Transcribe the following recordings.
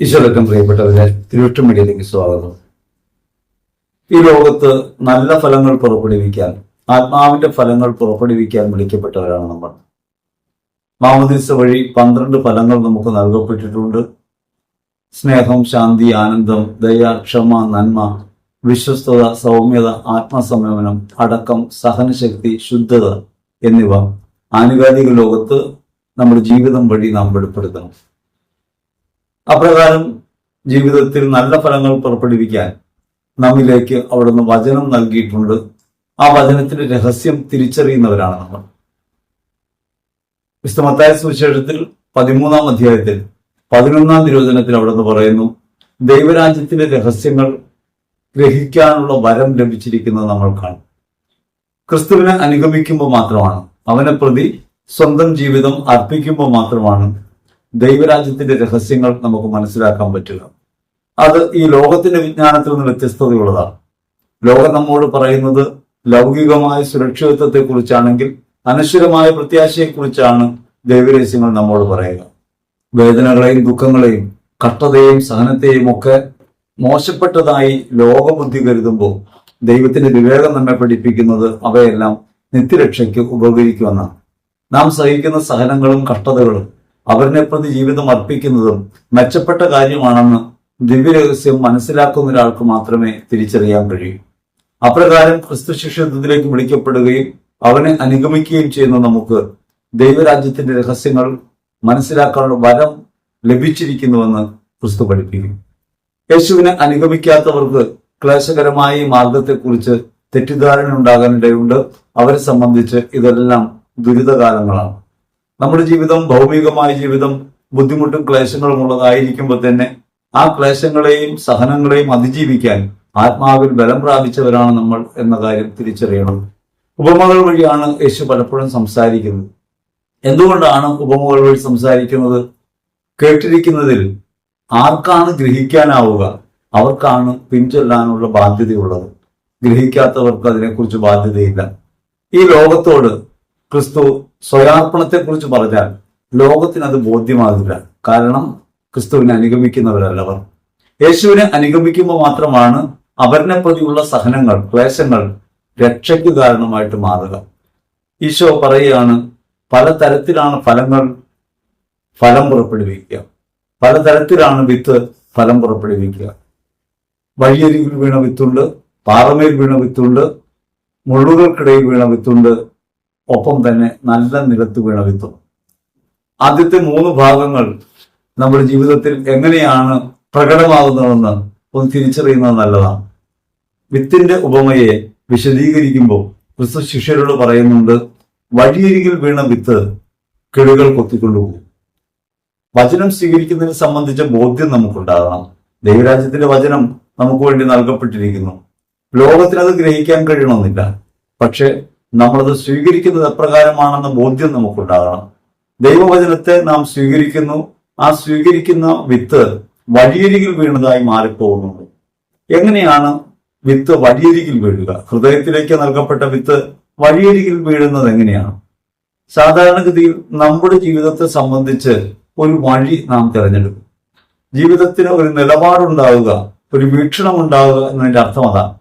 ഈശ്വരറ്റം പ്രിയപ്പെട്ടവരെ തിരുവട്ടം മീഡിയയിലേക്ക് സ്വാഗതം. ഈ ലോകത്ത് നല്ല ഫലങ്ങൾ പുറപ്പെടുവിക്കാൻ ആത്മാവിന്റെ ഫലങ്ങൾ പുറപ്പെടുവിക്കാൻ വിളിക്കപ്പെട്ടവരാണ് നമ്മൾ. മാമദിസ വഴി പന്ത്രണ്ട് ഫലങ്ങൾ നമുക്ക് നൽകപ്പെട്ടിട്ടുണ്ട്. സ്നേഹം ശാന്തി ആനന്ദം ദയ ക്ഷമ നന്മ വിശ്വസ്തത സൗമ്യത ആത്മസംയമനം അടക്കം സഹനശക്തി ശുദ്ധത എന്നിവ ആനുകാലിക ലോകത്ത് നമ്മുടെ ജീവിതം വഴി നാം വെളിപ്പെടുത്തണം. അപ്രകാരം ജീവിതത്തിൽ നല്ല ഫലങ്ങൾ പുറപ്പെടുവിക്കാൻ നമ്മിലേക്ക് അവിടുന്ന് വചനം നൽകിയിട്ടുണ്ട്. ആ വചനത്തിന്റെ രഹസ്യം തിരിച്ചറിയുന്നവരാണ് നമ്മൾ. വിസ്തമത്തായ സുവിശേഷത്തിൽ പതിമൂന്നാം അധ്യായത്തിൽ പതിനൊന്നാം തിരുവചനത്തിൽ അവിടുന്ന് പറയുന്നു ദൈവരാജ്യത്തിന്റെ രഹസ്യങ്ങൾ ഗ്രഹിക്കാനുള്ള വരം ലഭിച്ചിരിക്കുന്നത് നമ്മൾ കാണും. ക്രിസ്തുവിനെ അനുഗമിക്കുമ്പോൾ മാത്രമാണ് അവനെ പ്രതി സ്വന്തം ജീവിതം അർപ്പിക്കുമ്പോൾ മാത്രമാണ് ദൈവരാജ്യത്തിന്റെ രഹസ്യങ്ങൾ നമുക്ക് മനസ്സിലാക്കാൻ പറ്റുക. അത് ഈ ലോകത്തിന്റെ വിജ്ഞാനത്തിൽ നിന്ന് വ്യത്യസ്തതയുള്ളതാണ്. ലോകം നമ്മോട് പറയുന്നത് ലൗകികമായ സുരക്ഷിതത്വത്തെ കുറിച്ചാണെങ്കിൽ അനശ്വരമായ പ്രത്യാശയെക്കുറിച്ചാണ് ദൈവരഹസ്യങ്ങൾ നമ്മോട് പറയുക. വേദനകളെയും ദുഃഖങ്ങളെയും കഷ്ടതയെയും സഹനത്തെയും ഒക്കെ മോശപ്പെട്ടതായി ലോകബുദ്ധി കരുതുമ്പോൾ ദൈവത്തിന്റെ വിവേകം നമ്മെ പഠിപ്പിക്കുന്നത് അവയെല്ലാം നിത്യരക്ഷയ്ക്ക് ഉപകരിക്കുമെന്നാണ്. നാം സഹിക്കുന്ന സഹനങ്ങളും കഷ്ടതകളും അവരിനെ പ്രതി ജീവിതം അർപ്പിക്കുന്നതും മെച്ചപ്പെട്ട കാര്യമാണെന്ന് ദിവ്യരഹസ്യം മനസ്സിലാക്കുന്ന ഒരാൾക്ക് മാത്രമേ തിരിച്ചറിയാൻ കഴിയൂ. അപ്രകാരം ക്രിസ്തു ശിഷ്യത്വത്തിലേക്ക് വിളിക്കപ്പെടുകയും അവനെ അനുഗമിക്കുകയും ചെയ്യുന്ന നമുക്ക് ദൈവരാജ്യത്തിന്റെ രഹസ്യങ്ങൾ മനസ്സിലാക്കാനുള്ള വരം ലഭിച്ചിരിക്കുന്നുവെന്ന് ക്രിസ്തു പഠിപ്പിക്കും. യേശുവിനെ അനുഗമിക്കാത്തവർക്ക് ക്ലേശകരമായ മാർഗത്തെക്കുറിച്ച് തെറ്റിദ്ധാരണ ഉണ്ടാകാനിടയുണ്ട് അവരെ സംബന്ധിച്ച് ഇതെല്ലാം ദുരിതകാലങ്ങളാണ്. നമ്മുടെ ജീവിതം ഭൗമികമായ ജീവിതം ബുദ്ധിമുട്ടും ക്ലേശങ്ങളും ഉള്ളതായിരിക്കുമ്പോൾ തന്നെ ആ ക്ലേശങ്ങളെയും സഹനങ്ങളെയും അതിജീവിക്കാൻ ആത്മാവിൽ ബലം പ്രാപിച്ചവരാണ് നമ്മൾ എന്ന കാര്യം തിരിച്ചറിയണം. ഉപമകൾ വഴിയാണ് യേശു പലപ്പോഴും സംസാരിക്കുന്നത്. എന്തുകൊണ്ടാണ് ഉപമകൾ വഴി സംസാരിക്കുന്നത്? കേട്ടിരിക്കുന്നതിൽ ആർക്കാണ് ഗ്രഹിക്കാനാവുക? അവർക്കാണ് പിൻചൊല്ലാനുള്ള ബാധ്യതയുള്ളത്. ഗ്രഹിക്കാത്തവർക്ക് അതിനെക്കുറിച്ച് ബാധ്യതയില്ല. ഈ ലോകത്തോട് ക്രിസ്തു സ്വയാർപ്പണത്തെക്കുറിച്ച് പറഞ്ഞാൽ ലോകത്തിന് അത് ബോധ്യമാകില്ല. കാരണം ക്രിസ്തുവിനെ അനുഗമിക്കുന്നവരല്ലവർ യേശുവിനെ അനുഗമിക്കുമ്പോൾ മാത്രമാണ് അവരിനെ പ്രതിയുള്ള സഹനങ്ങൾ ക്ലേശങ്ങൾ രക്ഷയ്ക്ക് കാരണമായിട്ട് മാറുക. ഈശോ പറയുകയാണ് പലതരത്തിലാണ് ഫലങ്ങൾ ഫലം പുറപ്പെടുവിക്കുക. പലതരത്തിലാണ് വിത്ത് ഫലം പുറപ്പെടുവിക്കുക. വഴിയരികിൽ വീണ വിത്തുണ്ട് പാറമേൽ വീണ വിത്തുണ്ട് മുള്ളുകൾക്കിടയിൽ വീണ വിത്തുണ്ട് ഒപ്പം തന്നെ നല്ല നിലത്ത് വീണ വിത്തും ആദ്യത്തെ മൂന്ന് ഭാഗങ്ങൾ നമ്മുടെ ജീവിതത്തിൽ എങ്ങനെയാണ് പ്രകടമാകുന്നതെന്ന് ഒന്ന് തിരിച്ചറിയുന്നത് നല്ലതാണ്. വിത്തിന്റെ ഉപമയെ വിശദീകരിക്കുമ്പോൾ ക്രിസ്തു ശിഷ്യരോട് പറയുന്നുണ്ട് വഴിയരികിൽ വീണ വിത്ത് കെടുകൾ കൊത്തിക്കൊണ്ടുപോകും വചനം സ്വീകരിക്കുന്നതിനെ സംബന്ധിച്ച ബോധ്യം നമുക്കുണ്ടാകണം. ദൈവരാജ്യത്തിന്റെ വചനം നമുക്ക് വേണ്ടി നൽകപ്പെട്ടിരിക്കുന്നു. ലോകത്തിന് അത് ഗ്രഹിക്കാൻ കഴിയണമെന്നില്ല. പക്ഷെ നമ്മളത് സ്വീകരിക്കുന്നത് എപ്രകാരമാണെന്ന ബോധ്യം നമുക്കുണ്ടാകണം. ദൈവവചനത്തെ നാം സ്വീകരിക്കുന്നു. ആ സ്വീകരിക്കുന്ന വിത്ത് വഴിയരികിൽ വീണതായി മാറിപ്പോകുന്നുണ്ട്. എങ്ങനെയാണ് വിത്ത് വഴിയരികിൽ വീഴുക? ഹൃദയത്തിലേക്ക് നൽകപ്പെട്ട വിത്ത് വഴിയരികിൽ വീഴുന്നത് എങ്ങനെയാണ്? സാധാരണഗതിയിൽ നമ്മുടെ ജീവിതത്തെ സംബന്ധിച്ച് ഒരു വഴി നാം തിരഞ്ഞെടുക്കും. ജീവിതത്തിന് ഒരു നിലപാടുണ്ടാവുക ഒരു വീക്ഷണം ഉണ്ടാവുക എന്നതിന്റെ അർത്ഥം അതാണ്.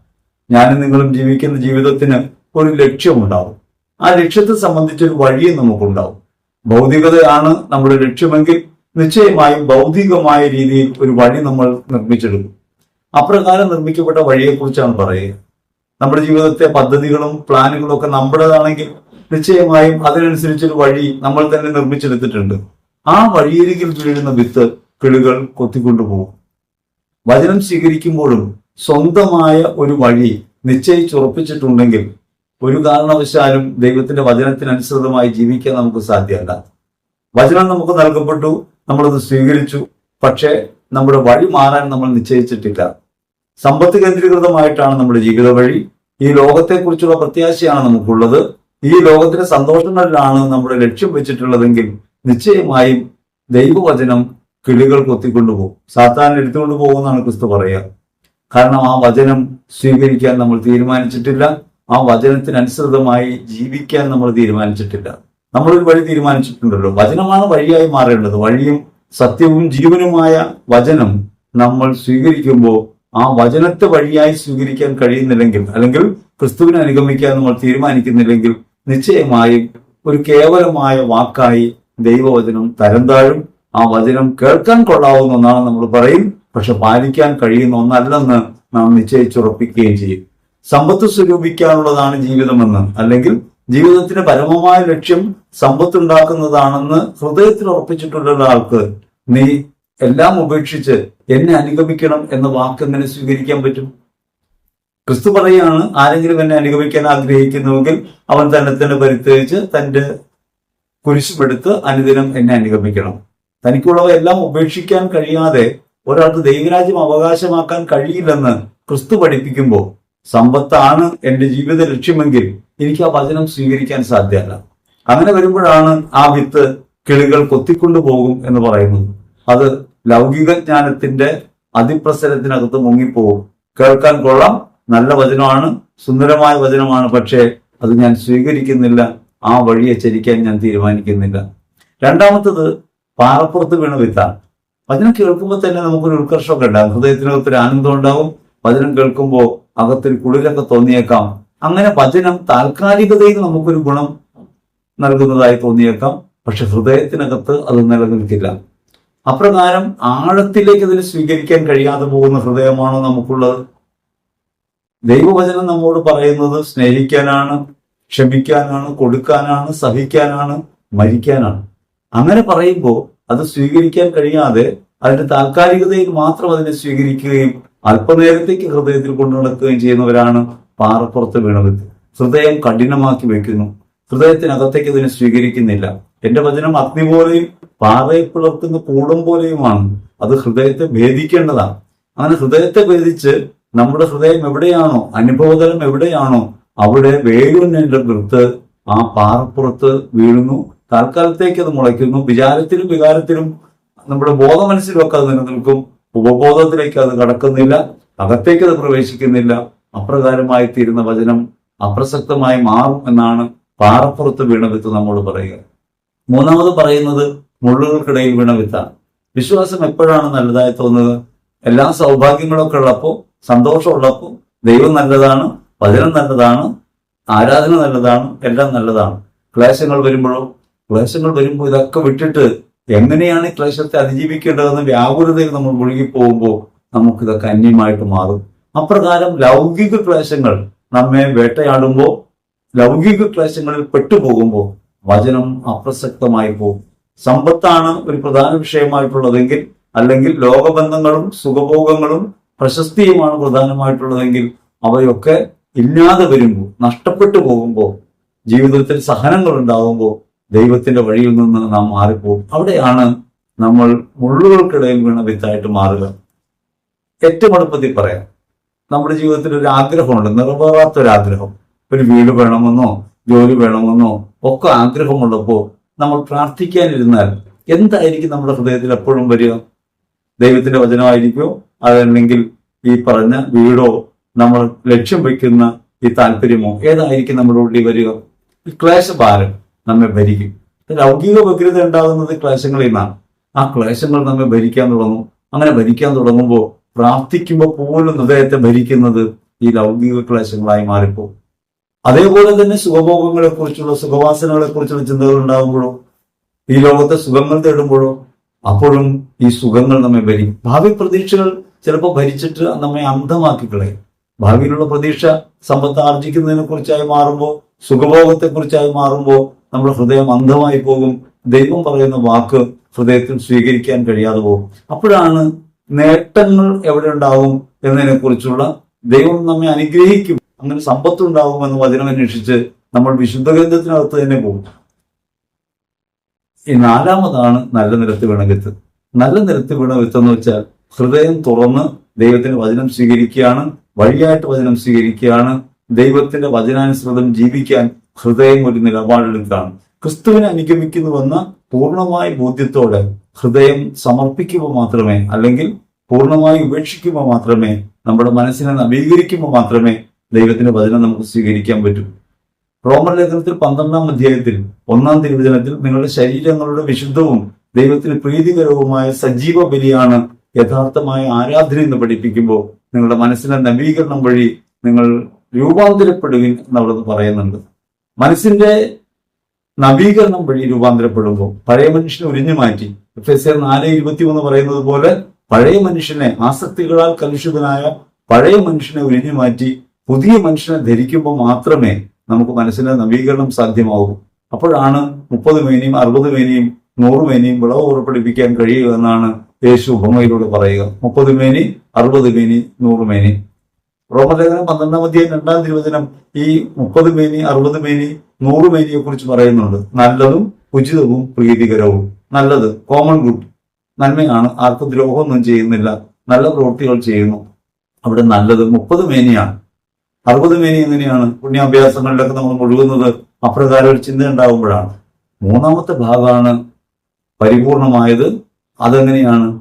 ഞാനും നിങ്ങളും ജീവിക്കുന്ന ജീവിതത്തിന് ഒരു ലക്ഷ്യമുണ്ടാവും. ആ ലക്ഷ്യത്തെ സംബന്ധിച്ചൊരു വഴിയും നമുക്കുണ്ടാവും. ഭൗതികതയാണ് നമ്മുടെ ലക്ഷ്യമെങ്കിൽ നിശ്ചയമായും ഭൗതികമായ രീതിയിൽ ഒരു വഴി നമ്മൾ നിർമ്മിച്ചെടുക്കും. അപ്രകാരം നിർമ്മിക്കപ്പെട്ട വഴിയെക്കുറിച്ചാണ് പറയുക. നമ്മുടെ ജീവിതത്തെ പദ്ധതികളും പ്ലാനുകളും ഒക്കെ നമ്മുടേതാണെങ്കിൽ നിശ്ചയമായും അതിനനുസരിച്ചൊരു വഴി നമ്മൾ തന്നെ നിർമ്മിച്ചെടുത്തിട്ടുണ്ട്. ആ വഴിയരികിൽ വീഴുന്ന വിത്ത് കിളികൾ കൊത്തിക്കൊണ്ടുപോകും. വചനം സ്വീകരിക്കുമ്പോഴും സ്വന്തമായ ഒരു വഴി നിശ്ചയിച്ചുറപ്പിച്ചിട്ടുണ്ടെങ്കിൽ ഒരു കാരണവശാലും ദൈവത്തിന്റെ വചനത്തിനനുസൃതമായി ജീവിക്കാൻ നമുക്ക് സാധ്യമല്ല. വചനം നമുക്ക് നൽകപ്പെട്ടു നമ്മളത് സ്വീകരിച്ചു പക്ഷേ നമ്മുടെ വഴി മാറാൻ നമ്മൾ നിശ്ചയിച്ചിട്ടില്ല. സമ്പത്ത് കേന്ദ്രീകൃതമായിട്ടാണ് നമ്മുടെ ജീവിത വഴി ഈ ലോകത്തെക്കുറിച്ചുള്ള പ്രത്യാശയാണ് നമുക്കുള്ളത്. ഈ ലോകത്തിന്റെ സന്തോഷങ്ങളിലാണ് നമ്മുടെ ലക്ഷ്യം വെച്ചിട്ടുള്ളതെങ്കിൽ നിശ്ചയമായും ദൈവവചനം കിളികൾ കൊത്തിക്കൊണ്ടുപോകും സാത്താൻ എടുത്തുകൊണ്ട് പോകുമെന്നാണ് ക്രിസ്തു പറയുക. കാരണം ആ വചനം സ്വീകരിക്കാൻ നമ്മൾ തീരുമാനിച്ചിട്ടില്ല. ആ വചനത്തിനനുസൃതമായി ജീവിക്കാൻ നമ്മൾ തീരുമാനിച്ചിട്ടില്ല. നമ്മളൊരു വഴി തീരുമാനിച്ചിട്ടുണ്ടല്ലോ. വചനമാണ് വഴിയായി മാറേണ്ടത്. വഴിയും സത്യവും ജീവനുമായ വചനം നമ്മൾ സ്വീകരിക്കുമ്പോൾ ആ വചനത്തെ വഴിയായി സ്വീകരിക്കാൻ കഴിയുന്നില്ലെങ്കിൽ അല്ലെങ്കിൽ ക്രിസ്തുവിനെ അനുഗമിക്കാൻ നമ്മൾ തീരുമാനിക്കുന്നില്ലെങ്കിൽ നിശ്ചയമായും ഒരു കേവലമായ വാക്കായി ദൈവവചനം തരംതാഴും. ആ വചനം കേൾക്കാൻ കൊള്ളാവുന്ന ഒന്നാണ് നമ്മൾ പറയും. പക്ഷെ പാലിക്കാൻ കഴിയുന്ന ഒന്നല്ലെന്ന് നാം നിശ്ചയിച്ചുറപ്പിക്കുകയും ചെയ്യും. സമ്പത്ത് സ്വരൂപിക്കാനുള്ളതാണ് ജീവിതമെന്ന്. അല്ലെങ്കിൽ ജീവിതത്തിന്റെ പരമമായ ലക്ഷ്യം സമ്പത്ത് ഉണ്ടാക്കുന്നതാണെന്ന് ഹൃദയത്തിൽ ഉറപ്പിച്ചിട്ടുള്ള ഒരാൾക്ക് നീ എല്ലാം ഉപേക്ഷിച്ച് എന്നെ അനുഗമിക്കണം എന്ന വാക്ക് എങ്ങനെ സ്വീകരിക്കാൻ പറ്റും? ക്രിസ്തു പറയാണ് ആരെങ്കിലും എന്നെ അനുഗമിക്കാൻ ആഗ്രഹിക്കുന്നുവെങ്കിൽ അവൻ തന്നെ തന്നെ പരിത്യജിച്ച് തന്റെ കുരിശുമെടുത്ത് അനുദിനം എന്നെ അനുഗമിക്കണം. തനിക്കുള്ളവ എല്ലാം ഉപേക്ഷിക്കാൻ കഴിയാതെ ഒരാൾക്ക് ദൈവരാജ്യം അവകാശമാക്കാൻ കഴിയില്ലെന്ന് ക്രിസ്തു പഠിപ്പിക്കുമ്പോൾ സമ്പത്താണ് എന്റെ ജീവിത ലക്ഷ്യമെങ്കിൽ എനിക്ക് ആ വചനം സ്വീകരിക്കാൻ സാധ്യമല്ല. അങ്ങനെ വരുമ്പോഴാണ് ആ വിത്ത് കിളികൾ കൊത്തിക്കൊണ്ടു പോകും എന്ന് പറയുന്നത്. അത് ലൗകിക ജ്ഞാനത്തിന്റെ അതിപ്രസരത്തിനകത്ത് മുങ്ങിപ്പോകും. കേൾക്കാൻ കൊള്ളാം നല്ല വചനമാണ് സുന്ദരമായ വചനമാണ് പക്ഷേ അത് ഞാൻ സ്വീകരിക്കുന്നില്ല ആ വഴിയെ ചരിക്കാൻ ഞാൻ തീരുമാനിക്കുന്നില്ല. രണ്ടാമത്തത് പാറപ്പുറത്ത് വീണ വിത്താണ്. വചനം കേൾക്കുമ്പോൾ തന്നെ നമുക്കൊരു ഉത്കർഷമൊക്കെ ഉണ്ടാകും. ഹൃദയത്തിനകത്തൊരു ആനന്ദം ഉണ്ടാവും വചനം കേൾക്കുമ്പോൾ അകത്തിൽ കുളിരൊക്കെ തോന്നിയേക്കാം. അങ്ങനെ വചനം താൽക്കാലികതയിൽ നമുക്കൊരു ഗുണം നൽകുന്നതായി തോന്നിയേക്കാം. പക്ഷെ ഹൃദയത്തിനകത്ത് അത് നിലനിൽക്കില്ല. അപ്രകാരം ആഴത്തിലേക്ക് അതിനെ സ്വീകരിക്കാൻ കഴിയാതെ പോകുന്ന ഹൃദയമാണോ നമുക്കുള്ളത്? ദൈവവചനം നമ്മോട് പറയുന്നത് സ്നേഹിക്കാനാണ് ക്ഷമിക്കാനാണ് കൊടുക്കാനാണ് സഹിക്കാനാണ് മരിക്കാനാണ്. അങ്ങനെ പറയുമ്പോൾ അത് സ്വീകരിക്കാൻ കഴിയാതെ അതിന്റെ താൽക്കാലികതയിൽ മാത്രം അതിനെ സ്വീകരിക്കുകയും അല്പനേരത്തേക്ക് ഹൃദയത്തിൽ കൊണ്ടു നടക്കുകയും ചെയ്യുന്നവരാണ് പാറപ്പുറത്ത് വീണത് ഹൃദയം കഠിനമാക്കി വെക്കുന്നു. ഹൃദയത്തിനകത്തേക്ക് ഇതിനെ സ്വീകരിക്കുന്നില്ല. എന്റെ വചനം അഗ്നി പോലെയും പാറയെ പിളർക്കുന്ന കൂടം പോലെയുമാണ്. അത് ഹൃദയത്തെ ഭേദിക്കേണ്ടതാണ്. അങ്ങനെ ഹൃദയത്തെ ഭേദിച്ച് നമ്മുടെ ഹൃദയം എവിടെയാണോ അനുഭവതലം എവിടെയാണോ അവിടെ വേഗുന്നതിന്റെ വൃത്ത് ആ പാറപ്പുറത്ത് വീഴുന്നു. താൽക്കാലത്തേക്ക് അത് മുളയ്ക്കുന്നു. വിചാരത്തിലും വികാരത്തിലും നമ്മുടെ ബോധമനസ്സിലൊക്കെ അത് നിലനിൽക്കും. ഉപബോധത്തിലേക്ക് അത് കടക്കുന്നില്ല അകത്തേക്ക് അത് പ്രവേശിക്കുന്നില്ല. അപ്രകാരമായി തീരുന്ന വചനം അപ്രസക്തമായി മാറും എന്നാണ് പാറപ്പുറത്ത് വീണ വിത്ത് നമ്മോട് പറയുക. മൂന്നാമത് പറയുന്നത് മുള്ളുകൾക്കിടയിൽ വീണ വിത്താണ് വിശ്വാസം എപ്പോഴാണ് നല്ലതായി തോന്നുന്നത്? എല്ലാ സൗഭാഗ്യങ്ങളൊക്കെ ഉള്ളപ്പോൾ സന്തോഷമുള്ളപ്പോൾ ദൈവം നല്ലതാണ് വചനം നല്ലതാണ് ആരാധന നല്ലതാണ് എല്ലാം നല്ലതാണ്. ക്ലേശങ്ങൾ വരുമ്പോഴോ ക്ലേശങ്ങൾ വരുമ്പോൾ ഇതൊക്കെ വിട്ടിട്ട് എങ്ങനെയാണ് ക്ലേശത്തെ അതിജീവിക്കേണ്ടതെന്ന് വ്യാകുലതയിൽ നമ്മൾ മുഴുകിപ്പോകുമ്പോൾ നമുക്കിതൊക്കെ അന്യമായിട്ട് മാറും. അപ്രകാരം ലൗകിക ക്ലേശങ്ങൾ നമ്മെ വേട്ടയാടുമ്പോൾ ലൗകിക ക്ലേശങ്ങളിൽ പെട്ടുപോകുമ്പോൾ വചനം അപ്രസക്തമായി പോകും. സമ്പത്താണ് ഒരു പ്രധാന വിഷയമായിട്ടുള്ളതെങ്കിൽ അല്ലെങ്കിൽ ലോകബന്ധങ്ങളും സുഖഭോഗങ്ങളും പ്രശസ്തിയുമാണ് പ്രധാനമായിട്ടുള്ളതെങ്കിൽ അവയൊക്കെ ഇല്ലാതെ വരുമ്പോൾ നഷ്ടപ്പെട്ടു പോകുമ്പോൾ ജീവിതത്തിൽ സഹനങ്ങൾ ഉണ്ടാകുമ്പോൾ ദൈവത്തിന്റെ വഴിയിൽ നിന്ന് നാം മാറിപ്പോകും അവിടെയാണ് നമ്മൾ മുള്ളുകൾക്കിടയിൽ വീണ വിത്തായിട്ട് മാറുക. ഏറ്റവും എളുപ്പത്തിൽ പറയാം. നമ്മുടെ ജീവിതത്തിൽ ഒരു ആഗ്രഹമുണ്ട് നിറവേറാത്ത ഒരു ആഗ്രഹം ഒരു വീട് വേണമെന്നോ ജോലി വേണമെന്നോ ഒക്കെ ആഗ്രഹമുള്ളപ്പോൾ നമ്മൾ പ്രാർത്ഥിക്കാനിരുന്നാൽ എന്തായിരിക്കും നമ്മുടെ ഹൃദയത്തിൽ എപ്പോഴും വരിക? ദൈവത്തിന്റെ വചനമായിരിക്കുമോ അതല്ലെങ്കിൽ ഈ പറഞ്ഞ വീടോ നമ്മൾ ലക്ഷ്യം വയ്ക്കുന്ന ഈ താല്പര്യമോ? ഏതായിരിക്കും നമ്മുടെ ഉള്ളിൽ വരിക? ക്ലേശഭാരം. നമ്മെ ഭരിക്കും. ലൗകിക വ്യഗ്രത ഉണ്ടാകുന്നത് ക്ലേശങ്ങളിൽ നിന്നാണ്. ആ ക്ലേശങ്ങൾ നമ്മെ ഭരിക്കാൻ തുടങ്ങും. അങ്ങനെ ഭരിക്കാൻ തുടങ്ങുമ്പോൾ പ്രാർത്ഥിക്കുമ്പോൾ പോലും ഹൃദയത്തെ ഭരിക്കുന്നത് ഈ ലൗകിക ക്ലേശങ്ങളായി മാറിപ്പോകും. അതേപോലെ തന്നെ സുഖഭോഗങ്ങളെ കുറിച്ചുള്ള സുഖവാസനകളെ കുറിച്ചുള്ള ചിന്തകൾ ഉണ്ടാകുമ്പോഴോ ഈ ലോകത്തെ സുഖങ്ങൾ തേടുമ്പോഴോ അപ്പോഴും ഈ സുഖങ്ങൾ നമ്മെ ഭരിക്കും. ഭാവി പ്രതീക്ഷകൾ ചിലപ്പോൾ ഭരിച്ചിട്ട് നമ്മെ അന്ധമാക്കി കളയും. ഭാവിയിലുള്ള പ്രതീക്ഷ സമ്പത്ത് ആർജിക്കുന്നതിനെ കുറിച്ചായി മാറുമ്പോൾ സുഖഭോഗത്തെ കുറിച്ചായി മാറുമ്പോൾ നമ്മുടെ ഹൃദയം അന്ധമായി പോകും. ദൈവം പറയുന്ന വാക്ക് ഹൃദയത്തിൽ സ്വീകരിക്കാൻ കഴിയാതെ പോകും. അപ്പോഴാണ് നേട്ടങ്ങൾ എവിടെ ഉണ്ടാവും എന്നതിനെ കുറിച്ചുള്ള ദൈവം നമ്മെ അനുഗ്രഹിക്കും. അങ്ങനെ സമ്പത്തുണ്ടാവും എന്ന് വചനം അന്വേഷിച്ച് നമ്മൾ വിശുദ്ധ ഗ്രന്ഥത്തിനകത്ത് തന്നെ പോകും. ഈ നാലാമതാണ് നല്ല നിരത്ത് വീണ നല്ല നിരത്ത് വീണ എന്ന് വെച്ചാൽ ഹൃദയം തുറന്ന് ദൈവത്തിന്റെ വചനം സ്വീകരിക്കുകയാണ് വഴിയായിട്ട് വചനം സ്വീകരിക്കുകയാണ് ദൈവത്തിന്റെ വചനാനുസൃതം ജീവിക്കാൻ ഹൃദയം ഒരു നിലപാടെടുത്താണ് ക്രിസ്തുവിനെ അനുഗമിക്കുന്നുവെന്ന പൂർണമായ ബോധ്യത്തോടെ ഹൃദയം സമർപ്പിക്കുമ്പോൾ മാത്രമേ അല്ലെങ്കിൽ പൂർണമായി ഉപേക്ഷിക്കുമ്പോൾ മാത്രമേ നമ്മുടെ മനസ്സിനെ നവീകരിക്കുമ്പോൾ മാത്രമേ ദൈവത്തിന്റെ വചനം നമുക്ക് സ്വീകരിക്കാൻ പറ്റൂ. റോമൻ ലേഖനത്തിൽ പന്ത്രണ്ടാം അധ്യായത്തിൽ ഒന്നാം തിരുവചനത്തിൽ നിങ്ങളുടെ ശരീരങ്ങളുടെ വിശുദ്ധവും ദൈവത്തിന് പ്രീതികരവുമായ സജീവ ബലിയാണ് യഥാർത്ഥമായ ആരാധന എന്ന് പഠിപ്പിക്കുമ്പോൾ നിങ്ങളുടെ മനസ്സിനെ നവീകരണം വഴി നിങ്ങൾ രൂപാന്തരപ്പെടുകയും എന്നവിടെ പറയുന്നുണ്ട്. മനസ്സിന്റെ നവീകരണം വഴി രൂപാന്തരപ്പെടുമ്പോൾ പഴയ മനുഷ്യനെ ഉരിഞ്ഞു മാറ്റി. എഫ് എസ് ആർ നാല് ഇരുപത്തി മൂന്ന് പറയുന്നത് പോലെ പഴയ മനുഷ്യനെ ആസക്തികളാൽ കലുഷിതനായ പഴയ മനുഷ്യനെ ഉരിഞ്ഞു മാറ്റി പുതിയ മനുഷ്യനെ ധരിക്കുമ്പോൾ മാത്രമേ നമുക്ക് മനസ്സിന്റെ നവീകരണം സാധ്യമാവൂ അപ്പോഴാണ് മുപ്പത് മേനിയും അറുപത് മേനിയും നൂറ് മേനിയും വിളവ് ഉറപ്പിടിപ്പിക്കാൻ കഴിയുക എന്നാണ് യേശു ഉപമയിലൂടെ പറയുക. മുപ്പത് മേനി അറുപത് മേനി നൂറ് മേനി. റോമലേഖനം പന്ത്രണ്ടാം അധ്യായം രണ്ടാം തിരുവചനം ഈ മുപ്പത് മേനി അറുപത് മേനി നൂറ് മേനിയെ കുറിച്ച് പറയുന്നുണ്ട്. നല്ലതും ഉചിതവും പ്രീതികരവും. നല്ലത് കോമൺ ഗുഡ് നന്മയാണ്. ആർക്കും ദ്രോഹമൊന്നും ചെയ്യുന്നില്ല. നല്ല പ്രവൃത്തികൾ ചെയ്യുന്നു. അവിടെ നല്ലത് മുപ്പത് മേനിയാണ്. അറുപത് മേനി എങ്ങനെയാണ്? പുണ്യാഭ്യാസങ്ങളിലൊക്കെ നമ്മൾ മുഴുകുന്നത് അപ്രകാരം ഒരു ചിന്ത ഉണ്ടാകുമ്പോഴാണ്. മൂന്നാമത്തെ ഭാഗമാണ് പരിപൂർണമായത് അതെങ്ങനെയാണ്?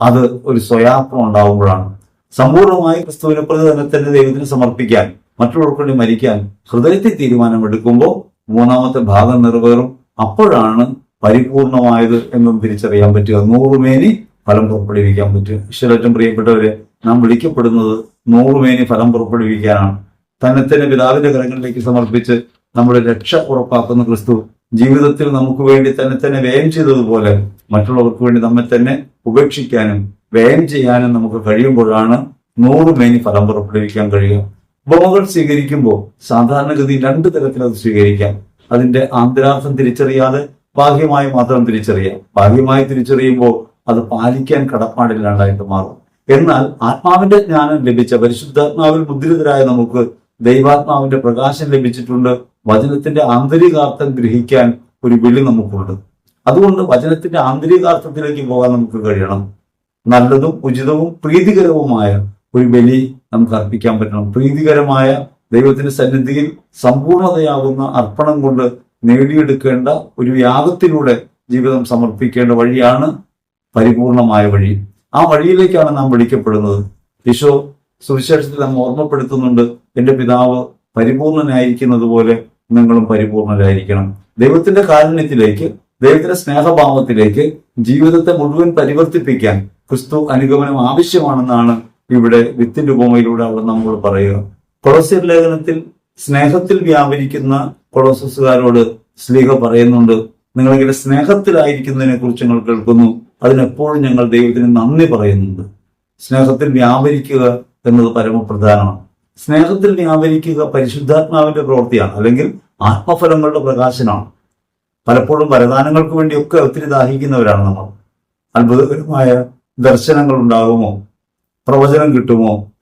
അത് ഒരു സ്വയാത്മം ഉണ്ടാകുമ്പോഴാണ്. സമ്പൂർണമായി ക്രിസ്തുവിനെ പ്രതി തന്നെ തന്നെ ദൈവത്തിന് സമർപ്പിക്കാൻ മറ്റുള്ളവർക്ക് വേണ്ടി മരിക്കാൻ ഹൃദയത്തിൽ തീരുമാനമെടുക്കുമ്പോൾ മൂന്നാമത്തെ ഭാഗം നിറവേറും. അപ്പോഴാണ് പരിപൂർണമായത് എന്നും തിരിച്ചറിയാൻ പറ്റുക. നൂറുമേനി ഫലം പുറപ്പെടുവിക്കാൻ പറ്റുക. ഈശ്വരറ്റം പ്രിയപ്പെട്ടവരെ നാം വിളിക്കപ്പെടുന്നത് നൂറുമേനി ഫലം പുറപ്പെടുവിക്കാനാണ്. തന്നെ തന്നെ പിതാവിന്റെ കരങ്ങളിലേക്ക് സമർപ്പിച്ച് നമ്മുടെ രക്ഷ ഉറപ്പാക്കുന്ന ക്രിസ്തു ജീവിതത്തിൽ നമുക്ക് വേണ്ടി തന്നെ തന്നെ വ്യയം ചെയ്തതുപോലെ മറ്റുള്ളവർക്ക് വേണ്ടി നമ്മെ തന്നെ ഉപേക്ഷിക്കാനും വ്യയം ചെയ്യാനും നമുക്ക് കഴിയുമ്പോഴാണ് നൂറ് മേനി ഫലം പുറപ്പെടുവിക്കാൻ കഴിയുക. ഉപമകൾ സ്വീകരിക്കുമ്പോൾ സാധാരണഗതി രണ്ട് തരത്തിൽ അത് സ്വീകരിക്കാം. അതിന്റെ ആന്തരാർത്ഥം തിരിച്ചറിയാതെ ബാഹ്യമായി മാത്രം തിരിച്ചറിയാം. ബാഹ്യമായി തിരിച്ചറിയുമ്പോൾ അത് പാലിക്കാൻ കടപ്പാടില്ലാണ്ടായിട്ട് മാറും എന്നാൽ ആത്മാവിന്റെ ജ്ഞാനം ലഭിച്ച പരിശുദ്ധാത്മാവിൽ മുദ്രിതരായ നമുക്ക് ദൈവാത്മാവിന്റെ പ്രകാശം ലഭിച്ചിട്ടുണ്ട്. വചനത്തിന്റെ ആന്തരികാർത്ഥം ഗ്രഹിക്കാൻ ഒരു വിളി നമുക്കുണ്ട്. അതുകൊണ്ട് വചനത്തിന്റെ ആന്തരികാർത്ഥത്തിലേക്ക് പോകാൻ നമുക്ക് കഴിയണം. നല്ലതും ഉചിതവും പ്രീതികരവുമായ ഒരു ബലി നമുക്ക് അർപ്പിക്കാൻ പറ്റണം. പ്രീതികരമായ ദൈവത്തിന്റെ സന്നിധിയിൽ സമ്പൂർണതയാകുന്ന അർപ്പണം കൊണ്ട് നേടിയെടുക്കേണ്ട ഒരു യാഗത്തിലൂടെ ജീവിതം സമർപ്പിക്കേണ്ട വഴിയാണ് പരിപൂർണമായ വഴി. ആ വഴിയിലേക്കാണ് നാം വിളിക്കപ്പെടുന്നത്. ഈശോ സുവിശേഷത്തിൽ നാം ഓർമ്മപ്പെടുത്തുന്നുണ്ട്. എന്റെ പിതാവ് പരിപൂർണനായിരിക്കുന്നത് പോലെ നിങ്ങളും പരിപൂർണരായിരിക്കണം. ദൈവത്തിന്റെ കാരുണ്യത്തിലേക്ക് ദൈവത്തിന്റെ സ്നേഹഭാവത്തിലേക്ക് ജീവിതത്തെ മുഴുവൻ പരിവർത്തിപ്പിക്കാൻ ക്രിസ്തു അനുഗമനം ആവശ്യമാണെന്നാണ് ഇവിടെ വിത്തിന്റെ ഉപമയിലൂടെ അവിടെ നമ്മൾ പറയുക. കൊളോസ്യർ ലേഖനത്തിൽ സ്നേഹത്തിൽ വ്യാപരിക്കുന്ന കൊളോസസുകാരോട് സ്ലീഹ പറയുന്നുണ്ട്. നിങ്ങളിങ്ങനെ സ്നേഹത്തിലായിരിക്കുന്നതിനെ കുറിച്ച് ഞങ്ങൾ കേൾക്കുന്നു. അതിനെപ്പോഴും ഞങ്ങൾ ദൈവത്തിന് നന്ദി പറയുന്നുണ്ട്. സ്നേഹത്തിൽ വ്യാപരിക്കുക എന്നത് പരമപ്രധാനമാണ്. സ്നേഹത്തിൽ വ്യാപരിക്കുക പരിശുദ്ധാത്മാവിന്റെ പ്രവൃത്തിയാണ് അല്ലെങ്കിൽ ആത്മഫലങ്ങളുടെ പ്രകാശനമാണ്. പലപ്പോഴും വരദാനങ്ങൾക്ക് വേണ്ടിയൊക്കെ ഒത്തിരി ദാഹിക്കുന്നവരാണ് നമ്മൾ. അത്ഭുതകരമായ ദർശനങ്ങൾ ഉണ്ടാകുമോ പ്രവചനം കിട്ടുമോ?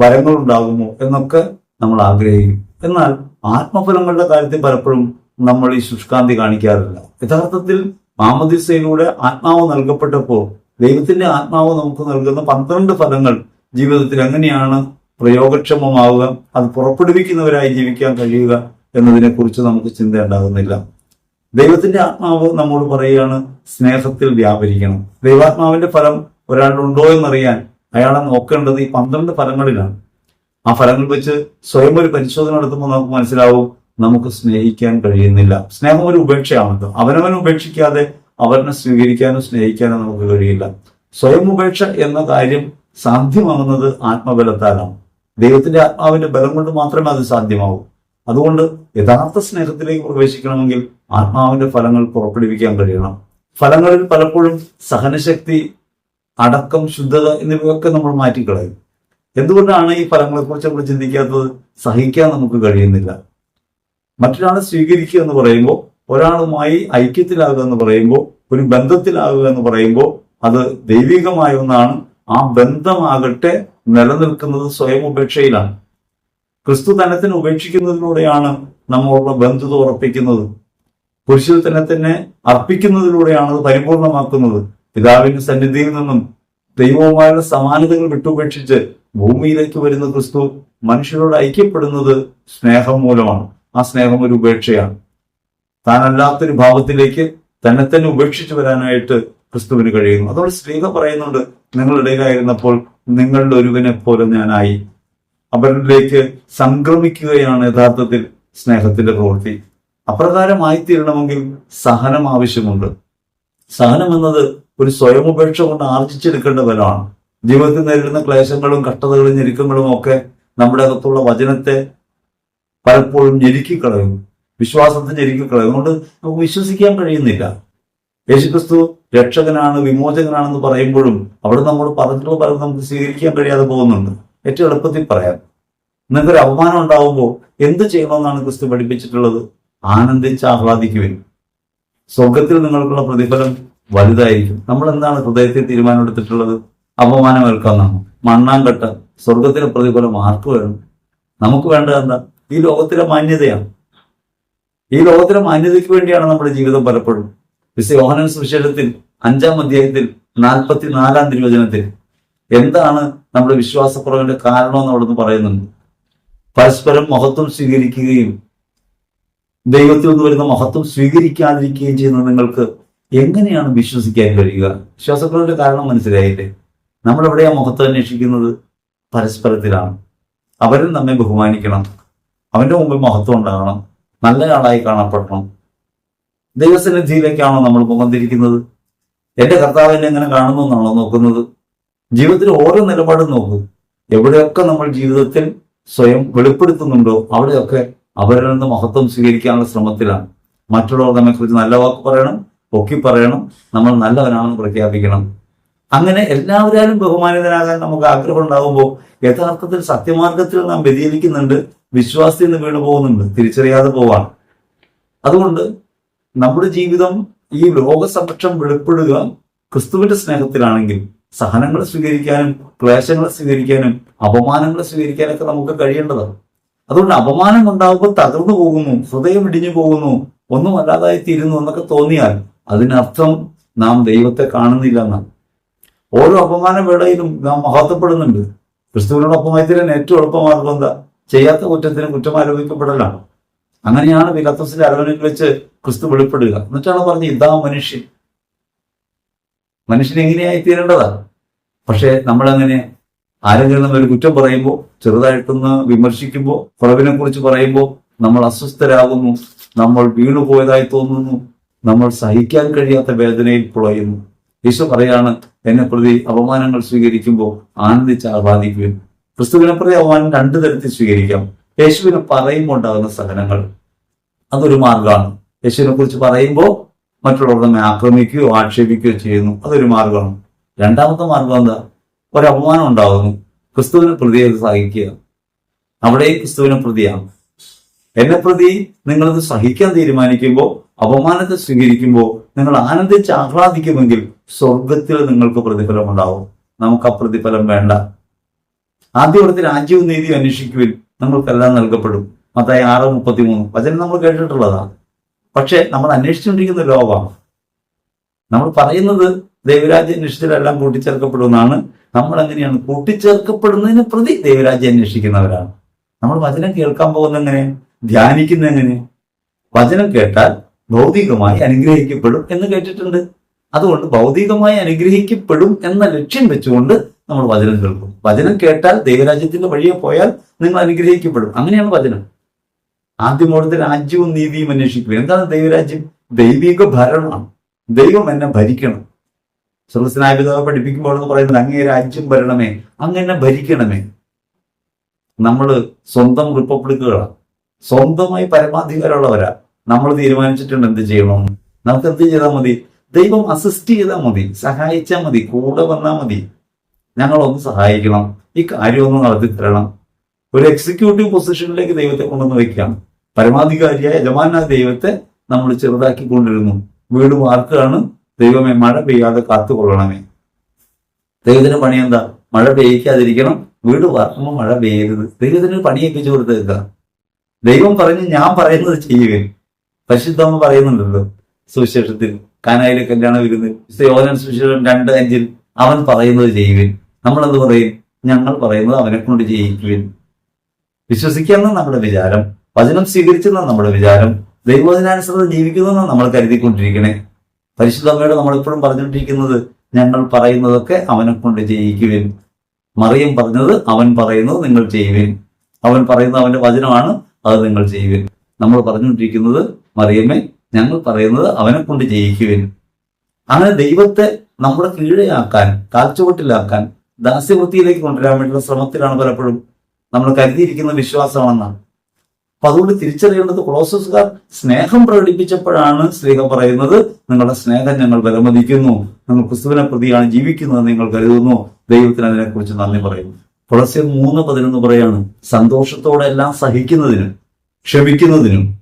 വരങ്ങൾ ഉണ്ടാകുമോ എന്നൊക്കെ നമ്മൾ ആഗ്രഹിക്കും. എന്നാൽ ആത്മഫലങ്ങളുടെ കാര്യത്തിൽ പലപ്പോഴും നമ്മൾ ഈ ശുഷ്കാന്തി കാണിക്കാറില്ല. യഥാർത്ഥത്തിൽ മാമദിസയിലൂടെ ആത്മാവ് നൽകപ്പെട്ടപ്പോൾ ദൈവത്തിന്റെ ആത്മാവ് നമുക്ക് നൽകുന്ന പന്ത്രണ്ട് ഫലങ്ങൾ ജീവിതത്തിൽ എങ്ങനെയാണ് പ്രയോഗക്ഷമമാവുക അത് പുറപ്പെടുവിക്കുന്നവരായി ജീവിക്കാൻ കഴിയുക എന്നതിനെ കുറിച്ച് നമുക്ക് ചിന്ത ഉണ്ടാകുന്നില്ല. ദൈവത്തിന്റെ ആത്മാവ് നമ്മോട് പറയുകയാണ് സ്നേഹത്തിൽ വ്യാപരിക്കണം. ദൈവാത്മാവിന്റെ ഫലം ഒരാളുണ്ടോ എന്നറിയാൻ അയാളെ നോക്കേണ്ടത് ഈ പന്ത്രണ്ട് ഫലങ്ങളിലാണ്. ആ ഫലങ്ങൾ വെച്ച് സ്വയം ഒരു പരിശോധന നടത്തുമ്പോൾ നമുക്ക് മനസ്സിലാവും നമുക്ക് സ്നേഹിക്കാൻ കഴിയുന്നില്ല. സ്നേഹം ഒരു ഉപേക്ഷയാണല്ലോ. അവനവൻ ഉപേക്ഷിക്കാതെ അവനെ സ്വീകരിക്കാനോ സ്നേഹിക്കാനോ നമുക്ക് കഴിയില്ല. സ്വയം ഉപേക്ഷ എന്ന കാര്യം സാധ്യമാകുന്നത് ആത്മബലത്താലാണ്. ദൈവത്തിന്റെ ആത്മാവിന്റെ ബലം കൊണ്ട് മാത്രമേ അത് സാധ്യമാവൂ അതുകൊണ്ട് യഥാർത്ഥ സ്നേഹത്തിലേക്ക് പ്രവേശിക്കണമെങ്കിൽ ആത്മാവിന്റെ ഫലങ്ങൾ പുറപ്പെടുവിക്കാൻ കഴിയണം. ഫലങ്ങളിൽ പലപ്പോഴും സഹനശക്തി അടക്കം ശുദ്ധത എന്നിവയൊക്കെ നമ്മൾ മാറ്റിക്കളയും. എന്തുകൊണ്ടാണ് ഈ ഫലങ്ങളെക്കുറിച്ച് നമ്മൾ ചിന്തിക്കാത്തത്? സഹിക്കാൻ നമുക്ക് കഴിയുന്നില്ല. മറ്റൊരാളെ സ്വീകരിക്കുക എന്ന് പറയുമ്പോൾ ഒരാളുമായി ഐക്യത്തിലാകുക എന്ന് പറയുമ്പോൾ ഒരു ബന്ധത്തിലാകുക എന്ന് പറയുമ്പോൾ അത് ദൈവികമായ ഒന്നാണ്. ആ ബന്ധമാകട്ടെ നിലനിൽക്കുന്നത് സ്വയം ഉപേക്ഷയിലാണ്. ക്രിസ്തു തനത്തിന് ഉപേക്ഷിക്കുന്നതിലൂടെയാണ് നമ്മളുടെ ബന്ധുത ഉറപ്പിക്കുന്നത് പുരുഷത്തിനെ തന്നെ തന്നെ അർപ്പിക്കുന്നതിലൂടെയാണ് അത് പരിപൂർണമാക്കുന്നത്. പിതാവിന്റെ സന്നിധിയിൽ നിന്നും ദൈവവുമായുള്ള സമാനതകൾ വിട്ടുപേക്ഷിച്ച് ഭൂമിയിലേക്ക് വരുന്ന ക്രിസ്തു മനുഷ്യരോട് ഐക്യപ്പെടുന്നത് സ്നേഹം മൂലമാണ്. ആ സ്നേഹം ഒരു ഉപേക്ഷയാണ്. താനല്ലാത്തൊരു ഭാവത്തിലേക്ക് തന്നെ തന്നെ ഉപേക്ഷിച്ചു വരാനായിട്ട് ക്രിസ്തുവിന് കഴിയുന്നു. അതോടെ സ്ത്രീക പറയുന്നുണ്ട് നിങ്ങളിടയിലായിരുന്നപ്പോൾ നിങ്ങളുടെ ഒരുവിനെ പോലെ ഞാനായി. അവരിലേക്ക് സംക്രമിക്കുകയാണ് യഥാർത്ഥത്തിൽ സ്നേഹത്തിന്റെ പ്രവൃത്തി അപ്രകാരമായി തീരണമെങ്കിൽ സഹനം ആവശ്യമുണ്ട്. സഹനം എന്നത് ഒരു സ്വയം ഉപേക്ഷ കൊണ്ട് ആർജിച്ചെടുക്കേണ്ട ബലമാണ് ജീവിതത്തിൽ നേരിടുന്ന ക്ലേശങ്ങളും കഷ്ടതകളും ഞെരുക്കങ്ങളും ഒക്കെ നമ്മുടെ അകത്തുള്ള വചനത്തെ പലപ്പോഴും ഞെരുക്കിക്കളയും. വിശ്വാസത്തെ ഞെരുക്കിക്കളയും. അതുകൊണ്ട് നമുക്ക് വിശ്വസിക്കാൻ കഴിയുന്നില്ല. യേശുക്രിസ്തു രക്ഷകനാണ് വിമോചകനാണെന്ന് പറയുമ്പോഴും അവിടെ നമ്മൾ പറഞ്ഞിട്ടുള്ള പലതും നമുക്ക് സ്വീകരിക്കാൻ കഴിയാതെ പോകുന്നുണ്ട്. ഏറ്റവും എളുപ്പത്തിൽ പറയാം. നിങ്ങൾക്കൊരു അപമാനം ഉണ്ടാവുമ്പോൾ എന്ത് ചെയ്യണമെന്നാണ് ക്രിസ്തു പഠിപ്പിച്ചിട്ടുള്ളത്? ആനന്ദിച്ച് ആഹ്ലാദിക്കുവിൻ. സ്വർഗത്തിൽ നിങ്ങൾക്കുള്ള പ്രതിഫലം വലുതായിരിക്കും. നമ്മൾ എന്താണ് ഹൃദയത്തിൽ തീരുമാനമെടുത്തിട്ടുള്ളത്? അപമാനം ഏൽക്കാന്നാണ് മണ്ണാങ്കട്ട. സ്വർഗത്തിലെ പ്രതിഫലം ആർക്ക് വേണം? നമുക്ക് വേണ്ടത് എന്താ? ഈ ലോകത്തിലെ മാന്യതയാണ്. ഈ ലോകത്തിലെ മാന്യതയ്ക്ക് വേണ്ടിയാണ് നമ്മുടെ ജീവിതം പലപ്പോഴും. വിശ്വ യോഹനൻ സുവിശേഷത്തിൽ അഞ്ചാം അധ്യായത്തിൽ നാൽപ്പത്തി നാലാം തിരുവചനത്തിൽ എന്താണ് നമ്മുടെ വിശ്വാസക്കുറവിന്റെ കാരണം എന്ന് അവിടുന്ന് പറയുന്നുണ്ട്. പരസ്പരം മഹത്വം സ്വീകരിക്കുകയും ദൈവത്തിൽ നിന്ന് വരുന്ന മഹത്വം സ്വീകരിക്കാതിരിക്കുകയും ചെയ്യുന്ന നിങ്ങൾക്ക് എങ്ങനെയാണ് വിശ്വസിക്കാൻ കഴിയുക? വിശ്വാസക്കുറവിന്റെ കാരണം മനസ്സിലായില്ലേ? നമ്മൾ എവിടെയാ മഹത്വം അന്വേഷിക്കുന്നത്? പരസ്പരത്തിലാണ്. അവരും നമ്മെ ബഹുമാനിക്കണം. അവന്റെ മുമ്പിൽ മഹത്വം ഉണ്ടാകണം. ആളായി കാണപ്പെടണം. ദൈവസന്നിധിയിലേക്കാണോ നമ്മൾ മുഖം തിരിക്കുന്നത് എന്റെ കർത്താവ് എന്നെ എങ്ങനെ കാണുന്നു എന്നാണോ നോക്കുന്നത്? ജീവിതത്തിൽ ഓരോ നിലപാടും നോക്കൂ. എവിടെയൊക്കെ നമ്മൾ ജീവിതത്തിൽ സ്വയം വെളിപ്പെടുത്തുന്നുണ്ടോ? അവിടെയൊക്കെ അവരിൽ നിന്ന് മഹത്വം സ്വീകരിക്കാനുള്ള ശ്രമത്തിലാണ്. മറ്റുള്ളവർ നമ്മെ കുറിച്ച് നല്ല വാക്ക് പറയണം പൊക്കി പറയണം നമ്മൾ നല്ലവനാണെന്ന് പ്രഖ്യാപിക്കണം. അങ്ങനെ എല്ലാവരും ബഹുമാനിതനാകാൻ നമുക്ക് ആഗ്രഹം ഉണ്ടാകുമ്പോൾ യഥാർത്ഥത്തിൽ സത്യമാർഗത്തിൽ നാം വ്യതിചലിക്കുന്നുണ്ട് വിശ്വാസത്തിൽ നിന്ന് വീണു പോകുന്നുണ്ട് തിരിച്ചറിയാതെ പോവാണ്. അതുകൊണ്ട് നമ്മുടെ ജീവിതം ഈ ലോകസമക്ഷം വെളിപ്പെടുക ക്രിസ്തുവിന്റെ സ്നേഹത്തിലാണെങ്കിൽ സഹനങ്ങൾ സ്വീകരിക്കാനും ക്ലേശങ്ങൾ സ്വീകരിക്കാനും അപമാനങ്ങൾ സ്വീകരിക്കാനൊക്കെ നമുക്ക് കഴിയേണ്ടതാണ്. അതുകൊണ്ട് അപമാനം ഉണ്ടാകുമ്പോൾ തകർന്നു പോകുന്നു ഹൃദയം ഇടിഞ്ഞു പോകുന്നു ഒന്നും അല്ലാതായി തീരുന്നു എന്നൊക്കെ തോന്നിയാൽ അതിനർത്ഥം നാം ദൈവത്തെ കാണുന്നില്ല എന്നാണ്. ഓരോ അപമാന വേളയിലും നാം മഹത്വപ്പെടുന്നുണ്ട്. ക്രിസ്തുവിനോടൊപ്പമായി തീരാൻ ഏറ്റവും എളുപ്പമാർഗം എന്താ? ചെയ്യാത്ത കുറ്റത്തിന് കുറ്റം ആരോപിക്കപ്പെടലാണ്. അങ്ങനെയാണ് വിലത്തസിന്റെ അരവനിൽ വെച്ച് ക്രിസ്തു വെളിപ്പെടുക. എന്നിട്ടാണ് പറഞ്ഞത് ഇതാ മനുഷ്യൻ. മനുഷ്യൻ എങ്ങനെയായി തീരേണ്ടതാണ് പക്ഷെ നമ്മളങ്ങനെ ആരെങ്കിലും ഒരു കുറ്റം പറയുമ്പോൾ ചെറുതായിട്ടൊന്ന് വിമർശിക്കുമ്പോൾ കുറവിനെ കുറിച്ച് പറയുമ്പോൾ നമ്മൾ അസ്വസ്ഥരാകുന്നു നമ്മൾ വീണു പോയതായി തോന്നുന്നു നമ്മൾ സഹിക്കാൻ കഴിയാത്ത വേദനയിൽ പുളയുന്നു. യേശു പറയാണ് എന്നെ പ്രതി അപമാനങ്ങൾ സ്വീകരിക്കുമ്പോൾ ആനന്ദിച്ച് ആഹ്ലാദിക്കുകയും ക്രിസ്തുവിനെ പ്രതി അപമാനം രണ്ടു തരത്തിൽ സ്വീകരിക്കാം. യേശുവിനെ പറയുമ്പോൾ ഉണ്ടാകുന്ന സഹനങ്ങൾ. അതൊരു മാർഗമാണ്. യേശുവിനെ കുറിച്ച് പറയുമ്പോൾ മറ്റുള്ളവർ നമ്മെ ആക്രമിക്കുകയോ ആക്ഷേപിക്കുകയോ ചെയ്യുന്നു. അതൊരു മാർഗമാണ്. രണ്ടാമത്തെ മാർഗം എന്താ? ഒരു അപമാനം ഉണ്ടാകുന്നു. ക്രിസ്തുവിനെ പ്രതി അത് സഹിക്കുക. അവിടെ ക്രിസ്തുവിനെ പ്രതിയാണ്. എന്നെ പ്രതി നിങ്ങളത് സഹിക്കാൻ തീരുമാനിക്കുമ്പോൾ അപമാനത്തെ സ്വീകരിക്കുമ്പോൾ നിങ്ങൾ ആനന്ദിച്ച് ആഹ്ലാദിക്കുമെങ്കിൽ സ്വർഗത്തിൽ നിങ്ങൾക്ക് പ്രതിഫലം ഉണ്ടാവും നമുക്ക് ആ പ്രതിഫലം വേണ്ട. ആദ്യവർത്തി രാജ്യവും നീതി അന്വേഷിക്കുവിൻ. നമ്മൾക്കെല്ലാം നൽകപ്പെടും. മത്തായി ആറ് മുപ്പത്തി മൂന്ന് വചനം നമ്മൾ കേട്ടിട്ടുള്ളതാണ്. പക്ഷെ നമ്മൾ അന്വേഷിച്ചുകൊണ്ടിരിക്കുന്ന ലോകമാണ്. നമ്മൾ പറയുന്നത് ദൈവരാജ്യ അന്വേഷിച്ചിലെല്ലാം കൂട്ടിച്ചേർക്കപ്പെടുമെന്നാണ്. നമ്മൾ എങ്ങനെയാണ് കൂട്ടിച്ചേർക്കപ്പെടുന്നതിന് പ്രതി ദൈവരാജ്യം അന്വേഷിക്കുന്നവരാണ്. നമ്മൾ വചനം കേൾക്കാൻ പോകുന്ന എങ്ങനെ? ധ്യാനിക്കുന്ന എങ്ങനെ? വചനം കേട്ടാൽ ഭൗതികമായി അനുഗ്രഹിക്കപ്പെടും എന്ന് കേട്ടിട്ടുണ്ട്. അതുകൊണ്ട് ഭൗതികമായി അനുഗ്രഹിക്കപ്പെടും എന്ന ലക്ഷ്യം വെച്ചുകൊണ്ട് നമ്മൾ വചനം കേൾക്കും. വചനം കേട്ടാൽ ദൈവരാജ്യത്തിന്റെ വഴിയെ പോയാൽ നിങ്ങൾ അനുഗ്രഹിക്കപ്പെടും. അങ്ങനെയാണ് വചനം. ആദ്യം അവിടുത്തെ രാജ്യവും നീതിയും അന്വേഷിക്കുക എന്താണ് ദൈവരാജ്യം? ദൈവിക ഭരണമാണ് ദൈവം എന്നെ ഭരിക്കണം. സ്വർഗസ്നായ പിതാവ് പഠിപ്പിക്കുമ്പോൾ എന്ന് പറയുന്നത് അങ്ങേ രാജ്യം ഭരണമേ അങ്ങനെ ഭരിക്കണമേ. നമ്മൾ സ്വന്തം റിപ്പബ്ലിക്കുകളാണ് സ്വന്തമായി പരമാധികാരമുള്ളവരാ. നമ്മൾ തീരുമാനിച്ചിട്ടുണ്ട് എന്ത് ചെയ്യണം? നമുക്ക് എന്ത് ചെയ്താൽ മതി? ദൈവം അസിസ്റ്റ് ചെയ്താൽ മതി. സഹായിച്ചാൽ മതി. കൂടെ വന്നാൽ മതി. ഞങ്ങളൊന്ന് സഹായിക്കണം. ഈ കാര്യമൊന്ന് നടത്തി തരണം ഒരു എക്സിക്യൂട്ടീവ് പൊസിഷനിലേക്ക് ദൈവത്തെ കൊണ്ടുവന്ന് വെക്കാം പരമാധികാരിയായ യജമാനായ ദൈവത്തെ നമ്മൾ ചെറുതാക്കി കൊണ്ടിരുന്നു വീട് വാർക്കുകയാണ് ദൈവമേ മഴ പെയ്യാതെ കാത്തുകൊള്ളണമേ. ദൈവത്തിന്റെ പണി എന്താ മഴ പെയ്യിക്കാതിരിക്കണം. വീട് വാർക്കുമ്പോൾ മഴ പെയ്യരുത്. ദൈവത്തിന് പണിയൊക്കെ കൊടുത്തേക്കുക ദൈവം പറഞ്ഞ് ഞാൻ പറയുന്നത് ചെയ്യുവേ പരിശുദ്ധമ്മ പറയുന്നുണ്ടല്ലോ സുവിശേഷത്തിൽ കാനായിലെ കല്യാണ വിരുന്ന് യോഹനൻ സുവിശേഷം രണ്ട് അഞ്ചിൽ അവൻ പറയുന്നത് ചെയ്യുവിൻ. നമ്മളെന്ത് പറയും? ഞങ്ങൾ പറയുന്നത് അവനെ കൊണ്ട് ചെയ്യിക്കുവിൻ. വിശ്വസിക്കാമെന്ന് നമ്മുടെ വിചാരം വചനം സ്വീകരിച്ചെന്ന നമ്മുടെ വിചാരം ദൈവവചനാനുസൃതം ജീവിക്കുന്നതെന്നാണ് നമ്മൾ കരുതിക്കൊണ്ടിരിക്കണേ. പരിശുദ്ധമ്മയോട് നമ്മളെപ്പോഴും പറഞ്ഞുകൊണ്ടിരിക്കുന്നത് ഞങ്ങൾ പറയുന്നതൊക്കെ അവനെ കൊണ്ട് ചെയ്യിക്കുവിൻ. മറിയം പറഞ്ഞത് അവൻ പറയുന്നത് നിങ്ങൾ ചെയ്യുവിൻ. അവൻ പറയുന്നത് അവന്റെ വചനമാണ് അത് നിങ്ങൾ ചെയ്യുവിൻ. നമ്മൾ പറഞ്ഞുകൊണ്ടിരിക്കുന്നത് മറിയമ്മേ ഞങ്ങൾ പറയുന്നത് അവനെ കൊണ്ട് ജയിക്കുവിൻ അങ്ങനെ ദൈവത്തെ നമ്മുടെ കീഴയാക്കാൻ കാൽച്ചുവട്ടിലാക്കാൻ ദാസ്യവൃത്തിയിലേക്ക് കൊണ്ടുവരാൻ വേണ്ടിയുള്ള ശ്രമത്തിലാണ് പലപ്പോഴും നമ്മൾ കരുതിയിരിക്കുന്ന വിശ്വാസമാണെന്നാണ്. അപ്പൊ അതുകൊണ്ട് തിരിച്ചറിയേണ്ടത് കൊളോസസ്കാർ സ്നേഹം പ്രകടിപ്പിച്ചപ്പോഴാണ് സ്നേഹം പറയുന്നത് നിങ്ങളുടെ സ്നേഹം ഞങ്ങൾ വിലമതിക്കുന്നു. നിങ്ങൾ ക്രിസ്തുവിനെ പ്രതിയാണ് ജീവിക്കുന്നത് നിങ്ങൾ കരുതുന്നു. ദൈവത്തിന് അതിനെക്കുറിച്ച് നന്ദി പറയുന്നു. തുളസി മൂന്ന് പതിനൊന്ന് പറയാണ് സന്തോഷത്തോടെ എല്ലാം സഹിക്കുന്നതിനും ക്ഷമിക്കുന്നതിനും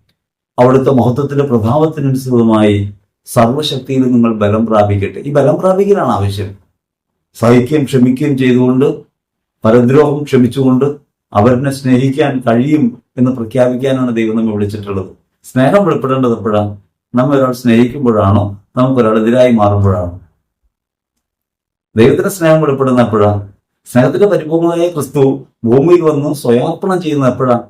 അവിടുത്തെ മഹത്വത്തിന്റെ പ്രഭാവത്തിനനുസൃതമായി സർവശക്തിയിൽ നിങ്ങൾ ബലം പ്രാപിക്കട്ടെ. ഈ ബലം പ്രാപിക്കലാണ് ആവശ്യം. സഹിക്കുകയും ക്ഷമിക്കുകയും ചെയ്തുകൊണ്ട് പരദ്രോഹം ക്ഷമിച്ചുകൊണ്ട് അവരിനെ സ്നേഹിക്കാൻ കഴിയും എന്ന് പ്രഖ്യാപിക്കാനാണ് ദൈവം നമ്മെ വിളിച്ചിട്ടുള്ളത്. സ്നേഹം വെളിപ്പെടേണ്ടത് എപ്പോഴാണ് നമ്മൾ ഒരാൾ സ്നേഹിക്കുമ്പോഴാണോ? നമുക്ക് ഒരാൾ എതിരായി മാറുമ്പോഴാണോ? ദൈവത്തിന്റെ സ്നേഹം വെളിപ്പെടുന്ന എപ്പോഴാണ് സ്നേഹത്തിന്റെ പരിപൂർണതയായ ക്രിസ്തു ഭൂമിയിൽ വന്ന് സ്വയാർപ്പണം ചെയ്യുന്ന എപ്പോഴാണ്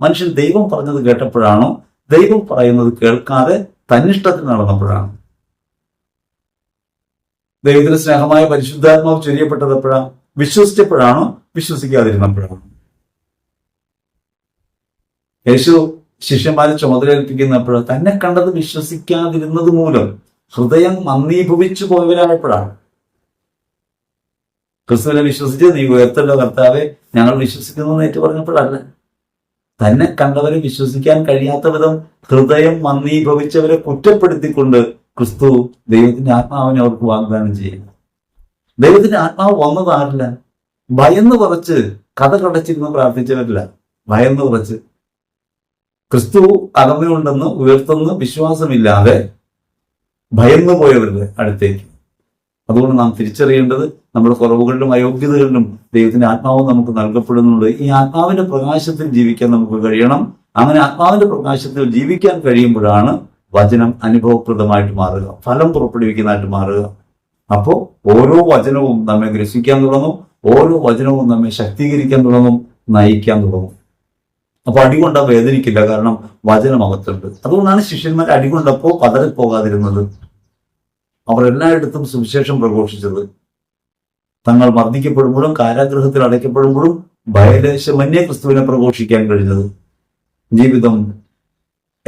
മനുഷ്യൻ ദൈവം പറഞ്ഞത് കേട്ടപ്പോഴാണോ? ദൈവം പറയുന്നത് കേൾക്കാതെ തന്നിഷ്ടത്തിൽ നടന്നപ്പോഴാണ്? ദൈവത്തിന്റെ സ്നേഹമായ പരിശുദ്ധാത്മാവ് ചൊരിയപ്പെട്ടത് എപ്പോഴാണ് വിശ്വസിച്ചപ്പോഴാണോ? വിശ്വസിക്കാതിരുന്നപ്പോഴാണോ? യേശു ശിഷ്യന്മാരെ ചുമതലയേൽപ്പിക്കുന്നപ്പോൾ തന്നെ കണ്ടത് വിശ്വസിക്കാതിരുന്നത് മൂലം ഹൃദയം മന്ദീഭവിച്ചു പോയവരായപ്പോഴാണ്. ക്രിസ്തുവിനെ വിശ്വസിച്ച് നീ ഉയർത്തല്ലോ കർത്താവെ ഞങ്ങൾ വിശ്വസിക്കുന്നു ഏറ്റു പറഞ്ഞപ്പോഴല്ല തന്നെ കണ്ടവരെ വിശ്വസിക്കാൻ കഴിയാത്ത വിധം ഹൃദയം മന്ദീഭവിച്ചവരെ കുറ്റപ്പെടുത്തിക്കൊണ്ട് ക്രിസ്തു ദൈവത്തിന്റെ ആത്മാവിനെ അവർക്ക് വാഗ്ദാനം ചെയ്യുന്നു. ദൈവത്തിന്റെ ആത്മാവ് വന്നതാരില്ല. ഭയന്ന് കുറച്ച് കഥ കടച്ചിരുന്ന് പ്രാർത്ഥിച്ചവരില്ല. ഭയന്ന് കുറച്ച് ക്രിസ്തു അകന്നുകൊണ്ടെന്ന് ഉയർത്തുന്ന വിശ്വാസമില്ലാതെ ഭയന്നു പോയവരുടെ അടുത്തേക്ക്. അതുകൊണ്ട് നാം തിരിച്ചറിയേണ്ടത് നമ്മുടെ കുറവുകളിലും അയോഗ്യതകളിലും ദൈവത്തിന്റെ ആത്മാവ് നമുക്ക് നൽകപ്പെടുന്നുണ്ട്. ഈ ആത്മാവിന്റെ പ്രകാശത്തിൽ ജീവിക്കാൻ നമുക്ക് കഴിയണം. അങ്ങനെ ആത്മാവിന്റെ പ്രകാശത്തിൽ ജീവിക്കാൻ കഴിയുമ്പോഴാണ് വചനം അനുഭവപ്രദമായിട്ട് മാറുക. ഫലം പുറപ്പെടുവിക്കുന്നതായിട്ട് മാറുക. അപ്പോൾ ഓരോ വചനവും നമ്മെ ഗ്രസിക്കാൻ തുടങ്ങും. ഓരോ വചനവും നമ്മെ ശക്തീകരിക്കാൻ തുടങ്ങും. നയിക്കാൻ തുടങ്ങും. അപ്പൊ അടികൊണ്ട വേദനിക്കില്ല കാരണം വചനം അകത്തുണ്ട് അതുകൊണ്ടാണ് ശിഷ്യന്മാർ അടികൊണ്ടപ്പോ പതറിപ്പോകാതിരുന്നത് അവർ എല്ലായിടത്തും സുവിശേഷം പ്രഘോഷിച്ചത്. തങ്ങൾ മർദ്ദിക്കപ്പെടുമ്പോഴും കാരാഗ്രഹത്തിൽ അടയ്ക്കപ്പെടുമ്പോഴും ഭയദേശമന്യ ക്രിസ്തുവിനെ പ്രഘോഷിക്കാൻ കഴിഞ്ഞത്. ജീവിതം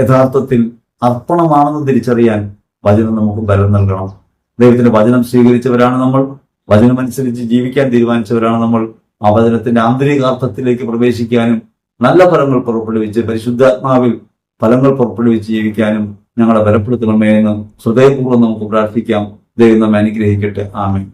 യഥാർത്ഥത്തിൽ അർപ്പണമാണെന്ന് തിരിച്ചറിയാൻ വചനം നമുക്ക് ബലം നൽകണം. ദൈവത്തിന്റെ വചനം സ്വീകരിച്ചവരാണ് നമ്മൾ. വചനമനുസരിച്ച് ജീവിക്കാൻ തീരുമാനിച്ചവരാണ് നമ്മൾ. ആ വചനത്തിന്റെ ആന്തരികാർത്ഥത്തിലേക്ക് പ്രവേശിക്കാനും നല്ല ഫലങ്ങൾ പുറപ്പെടുവിച്ച് പരിശുദ്ധാത്മാവിൽ ഫലങ്ങൾ പുറപ്പെടുവിച്ച് ജീവിക്കാനും ഞങ്ങളെ ബലപ്പെടുത്തണമേ എന്ന് ഹൃദയപൂർവം നമുക്ക് പ്രാർത്ഥിക്കാം. ദൈവം നമ്മെ അനുഗ്രഹിക്കട്ടെ. ആമേൻ.